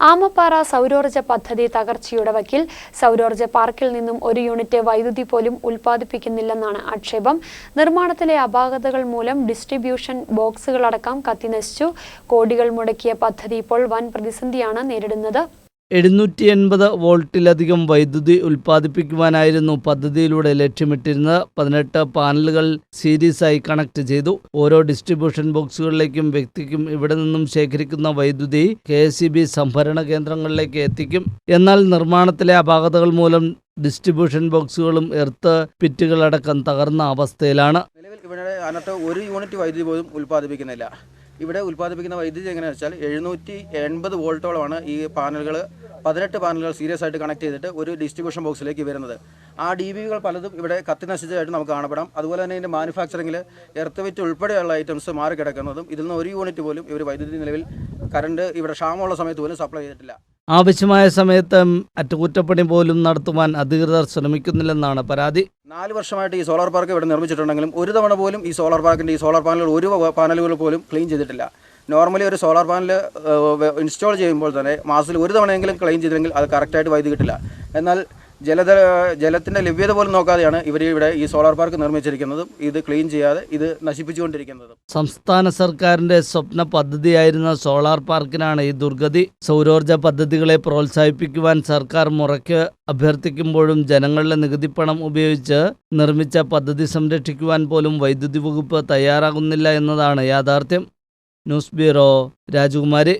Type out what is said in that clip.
ആമപ്പാറ സൗരോർജ പദ്ധതി തകർച്ചയുടെ വക്കിൽ സൗരോർജ പാർക്കിൽ നിന്നും ഒരു യൂണിറ്റ് വൈദ്യുതി പോലും ഉൽപ്പാദിപ്പിക്കുന്നില്ലെന്നാണ് ആക്ഷേപം. നിർമ്മാണത്തിലെ അപാകതകൾ മൂലം ഡിസ്ട്രിബ്യൂഷൻ ബോക്സുകളടക്കം കത്തിനശിച്ചു കോടികൾ മുടക്കിയ പദ്ധതി ഇപ്പോൾ വൻ പ്രതിസന്ധിയാണ് നേരിടുന്നത്. എഴുന്നൂറ്റി എൺപത് വോൾട്ടിലധികം വൈദ്യുതി ഉൽപ്പാദിപ്പിക്കുവാനായിരുന്നു പദ്ധതിയിലൂടെ ലക്ഷ്യമിട്ടിരുന്നത്. പതിനെട്ട് പാനലുകൾ സീരീസായി കണക്ട് ചെയ്തു. ഓരോ ഡിസ്ട്രിബ്യൂഷൻ ബോക്സുകളിലേക്കും വ്യക്തിക്കും ഇവിടെ നിന്നും ശേഖരിക്കുന്ന വൈദ്യുതി കെ സംഭരണ കേന്ദ്രങ്ങളിലേക്ക് എത്തിക്കും. എന്നാൽ നിർമ്മാണത്തിലെ അപാകതകൾ മൂലം ഡിസ്ട്രിബ്യൂഷൻ ബോക്സുകളും എർത്ത് പിറ്റുകളടക്കം തകർന്ന അവസ്ഥയിലാണ്. നിലവിൽ ഒരു യൂണിറ്റ് വൈദ്യുതി പോലും ഉൽപ്പാദിപ്പിക്കുന്നില്ല. ഇവിടെ ഉൽപ്പാദിപ്പിക്കുന്ന വൈദ്യുതി എങ്ങനെയാണെന്ന് വെച്ചാൽ എഴുന്നൂറ്റി എൺപത് വോൾട്ടോളമാണ് ഈ പാനലുകൾ പതിനെട്ട് പാനലുകൾ സീരിയസ് ആയിട്ട് കണക്ട് ചെയ്തിട്ട് ഒരു ഡിസ്ട്രിബ്യൂഷൻ ബോക്സിലേക്ക് വരുന്നത്. ആ ഡി ബികൾ പലതും ഇവിടെ കത്തി നശിച്ചതായിട്ട് നമുക്ക് കാണപ്പെടാം. അതുപോലെ തന്നെ ഇതിന്റെ മാനുഫാക്ചറിങ്ങിൽ എർത്ത് വിറ്റ് ഉൾപ്പെടെയുള്ള ഐറ്റംസ് മാറി കിടക്കുന്നതും ഇതിൽ നിന്ന് ഒരു യൂണിറ്റ് പോലും ഇവർ വൈദ്യുതി നിലവിൽ കറണ്ട് ഇവിടെ ക്ഷാമമുള്ള സമയത്ത് പോലും സപ്ലൈ ചെയ്തിട്ടില്ല. ആവശ്യമായ സമയത്ത് അറ്റകുറ്റപ്പണി പോലും നടത്തുവാൻ അധികൃതർ ശ്രമിക്കുന്നില്ലെന്നാണ് പരാതി. നാല് വർഷമായിട്ട് ഈ സോളാർ പാർക്ക് ഇവിടെ നിർമ്മിച്ചിട്ടുണ്ടെങ്കിലും ഒരു തവണ പോലും ഈ സോളാർ പാർക്കിന്റെ ഈ സോളാർ പാനലുകൾ ഒരു പാനലുകൾ പോലും ക്ലീൻ ചെയ്തിട്ടില്ല. നോർമലി ഒരു സോളാർ പാനൽ ഇൻസ്റ്റാൾ ചെയ്യുമ്പോൾ തന്നെ മാസത്തിൽ ഒരു തവണയെങ്കിലും ക്ലീൻ ചെയ്തില്ലെങ്കിൽ അത് കറക്റ്റായിട്ട് വൈദ്യുതി കിട്ടില്ല. എന്നാൽ ജലത ജലത്തിന്റെ ലഭ്യത പോലും നോക്കാതെയാണ് ഇവർ ഇവിടെ ഈ സോളാർ പാർക്ക് നിർമ്മിച്ചിരിക്കുന്നതും. ഇത് ക്ലീൻ ചെയ്യാതെ ഇത് നശിപ്പിച്ചുകൊണ്ടിരിക്കുന്നതും. സംസ്ഥാന സർക്കാരിന്റെ സ്വപ്ന പദ്ധതിയായിരുന്ന സോളാർ പാർക്കിനാണ് ഈ ദുർഗതി. സൗരോർജ പദ്ധതികളെ പ്രോത്സാഹിപ്പിക്കുവാൻ സർക്കാർ മുറയ്ക്ക് അഭ്യർത്ഥിക്കുമ്പോഴും ജനങ്ങളുടെ നികുതിപ്പണം ഉപയോഗിച്ച് നിർമ്മിച്ച പദ്ധതി സംരക്ഷിക്കുവാൻ പോലും വൈദ്യുതി വകുപ്പ് തയ്യാറാകുന്നില്ല എന്നതാണ് യാഥാർത്ഥ്യം. ന്യൂസ് ബ്യൂറോ രാജകുമാരി.